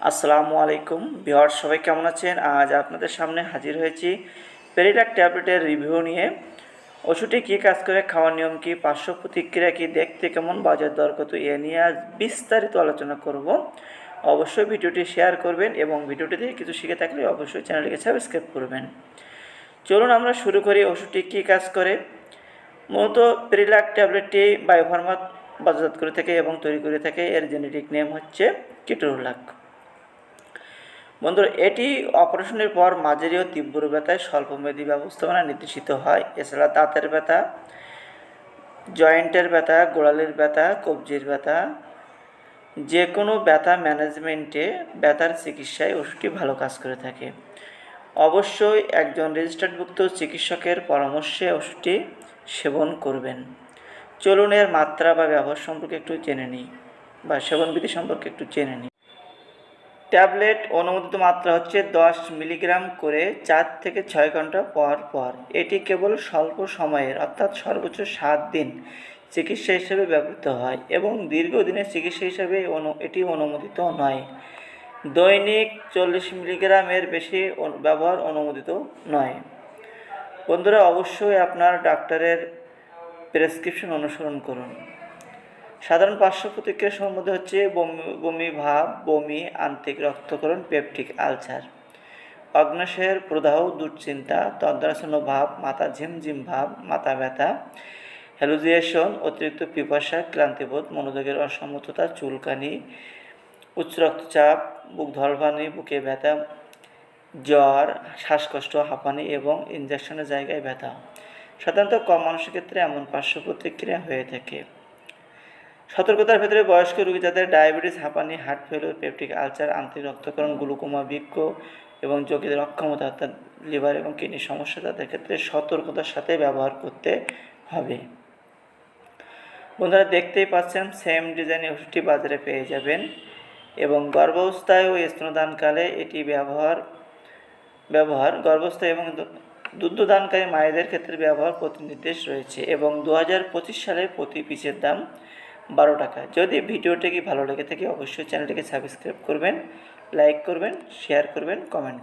আসসালামু আলাইকুম। বিহার সবাই কেমন আছেন? আজ আপনাদের সামনে হাজির হয়েছি পেরিডাক ট্যাবলেটের রিভিউ নিয়ে। ওষুধটি কী কাজ করে, খাওয়ার নিয়ম কী, পার্শ্ব প্রতিক্রিয়া কী, দেখতে কেমন, বাজার দর কত, এ নিয়ে আজ বিস্তারিত আলোচনা করব। অবশ্যই ভিডিওটি শেয়ার করবেন এবং ভিডিওটি থেকে কিছু শিখে থাকলে অবশ্যই চ্যানেলটিকে সাবস্ক্রাইব করবেন। চলুন আমরা শুরু করি, ওষুধটি কী কাজ করে। মূলত পেরিলাক ট্যাবলেটটি বায়োফার্মা বাজারজাত করে থাকে এবং তৈরি করে থাকে। এর জেনেটিক নেম হচ্ছে কিটোরুলাক। বন্ধুরা এটি অপারেশনের পর মাঝারি ও তীব্র ব্যথায় স্বল্পমেয়াদী ব্যবস্থাপনা নির্দেশিত হয়। এছাড়া দাঁতের ব্যথা, জয়েন্টের ব্যথা, গোড়ালির ব্যথা, কবজির ব্যথা যে কোনো ব্যথা ম্যানেজমেন্টে ব্যথার চিকিৎসায় ওষুধটি ভালো কাজ করে থাকে। অবশ্যই একজন রেজিস্টার্ডভুক্ত চিকিৎসকের পরামর্শে ওষুধটি সেবন করবেন। চলুন এর মাত্রা বা ব্যবহার সম্পর্কে একটু জেনে নিই বা সেবনবিধি সম্পর্কে একটু জেনে নিই। ট্যাবলেট অনুমোদিত মাত্রা হচ্ছে দশ মিলিগ্রাম করে চার থেকে ছয় ঘণ্টা পর পর। এটি কেবল স্বল্প সময়ের, অর্থাৎ সর্বোচ্চ সাত দিন চিকিৎসা হিসেবে ব্যবহৃত হয় এবং দীর্ঘদিনের চিকিৎসা হিসেবে এটি অনুমোদিত নয়। দৈনিক চল্লিশ মিলিগ্রামের বেশি ব্যবহার অনুমোদিত নয়। বন্ধুরা, অবশ্যই আপনার ডাক্তারের প্রেসক্রিপশন অনুসরণ করুন। সাধারণ পার্শ্ব প্রতিক্রিয়ার সম্বন্ধে হচ্ছে বমি বমি ভাব, বমি, আন্তিক রক্তকরণ পেপটিক আলসার। অগ্নাশয়ের প্রদাহ, দুশ্চিন্তা তদ্রাসন্ন ভাব, মাথা ঝিমঝিম ভাব, মাথা ব্যথা হ্যালুজিয়েশন অতিরিক্ত পিপাসা, ক্লান্তিবোধ, মনোযোগের অসমর্থতা চুলকানি, উচ্চ রক্তচাপ, বুক ধলভানি বুকে ব্যথা, জ্বর, শ্বাসকষ্ট, হাঁপানি এবং ইনজেকশনের জায়গায় ব্যথা। সাধারণত কম মানুষের ক্ষেত্রে এমন পার্শ্ব প্রতিক্রিয়া হয়ে থাকে। সতর্কতার ভেতরে বয়স্ক রোগী যাদের ডায়াবেটিস, হাঁপানি, হার্ট ফেলিওর পেপটিক আলচার আন্তরিক রক্তকরণ গ্লুকোমা বৃক্ষ এবং যোগীদের অক্ষমতা, অর্থাৎ লিভার এবং কিডনির সমস্যা তাদের ক্ষেত্রে সতর্কতার সাথে ব্যবহার করতে হবে। বন্ধুরা, দেখতেই পাচ্ছেন সেম ডিজাইনের ওষুধটি বাজারে পেয়ে যাবেন এবং গর্ভাবস্থায় ও স্তনদানকালে এটি ব্যবহার ব্যবহার গর্ভস্থ এবং দুগ্ধদানকারী মায়েদের ক্ষেত্রে ব্যবহার প্রতি নির্দেশ রয়েছে এবং দু হাজার পঁচিশ সালে প্রতি পিসের দাম বারো টাকা। যদি ভিডিওটি ভালো লেগে থাকে, অবশ্যই চ্যানেলটিকে সাবস্ক্রাইব করবেন, লাইক করবেন, শেয়ার করবেন, কমেন্ট করবেন।